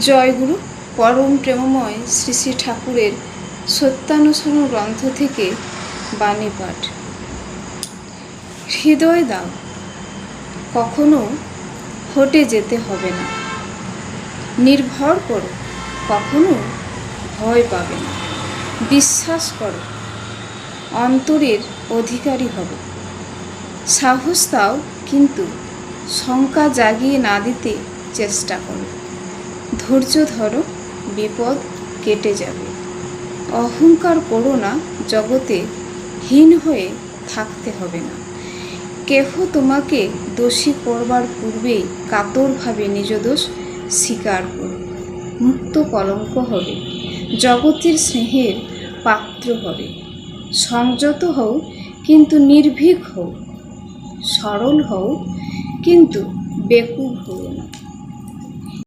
জয়গুরু পরম প্রেমময় শ্রী শ্রী ঠাকুরের সত্যানুসরণ গ্রন্থ থেকে বাণী পাঠ। হৃদয় দাও, কখনো হটে যেতে হবে না। নির্ভর করো, কখনো ভয় পাবে না। বিশ্বাস করো, অন্তরের অধিকারী হবে। সাহস দাও, কিন্তু শঙ্কা জাগিয়ে না দিতে চেষ্টা করো। ধৈর্য ধরো, বিপদ কেটে যাবে। অহংকার করো না, জগতে হীন হয়ে থাকতে হবে না। কেহ তোমাকে দোষী করবার পূর্বেই কাতরভাবে নিজ দোষ স্বীকার করো। মুক্ত কলঙ্ক হবে, জগতের স্নেহের পাত্র হবে। সংযত হও, কিন্তু নির্ভীক হও। সরল হও, কিন্তু বেকুব হও না।